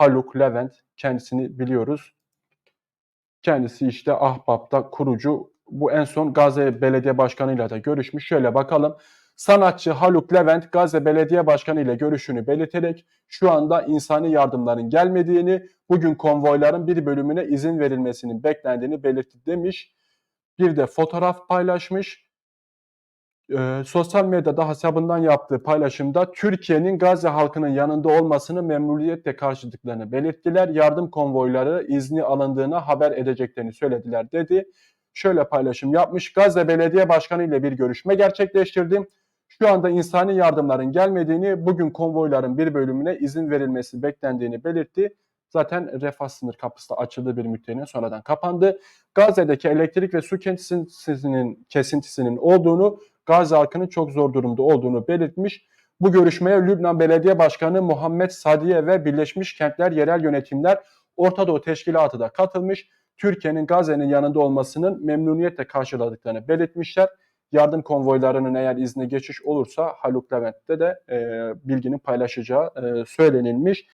Haluk Levent kendisini biliyoruz. Kendisi işte Ahbap'ta kurucu. Bu en son Gazze Belediye Başkanı ile de görüşmüş. Şöyle bakalım. Sanatçı Haluk Levent Gazze Belediye Başkanı ile görüşünü belirterek şu anda insani yardımların gelmediğini, bugün konvoyların bir bölümüne izin verilmesinin beklendiğini belirtti demiş. Bir de fotoğraf paylaşmış. Ee, sosyal medyada hesabından yaptığı paylaşımda Türkiye'nin Gazze halkının yanında olmasını memnuniyetle karşıladıklarını belirttiler. Yardım konvoyları izni alındığına haber edeceklerini söylediler dedi. Şöyle paylaşım yapmış. Gazze Belediye Başkanı ile bir görüşme gerçekleştirdim. Şu anda insani yardımların gelmediğini, bugün konvoyların bir bölümüne izin verilmesi beklendiğini belirtti. Zaten refah sınır kapısı da açıldığı bir müddetine sonradan kapandı. Gazze'deki elektrik ve su kesintisinin, kesintisinin olduğunu, Gazze halkının çok zor durumda olduğunu belirtmiş. Bu görüşmeye Lübnan Belediye Başkanı Muhammed Sadiye ve Birleşmiş Kentler Yerel Yönetimler Orta Doğu Teşkilatı da katılmış. Türkiye'nin Gazze'nin yanında olmasının memnuniyetle karşıladıklarını belirtmişler. Yardım konvoylarının eğer izne geçiş olursa Haluk Levent'te de e, bilginin paylaşacağı e, söylenilmiş.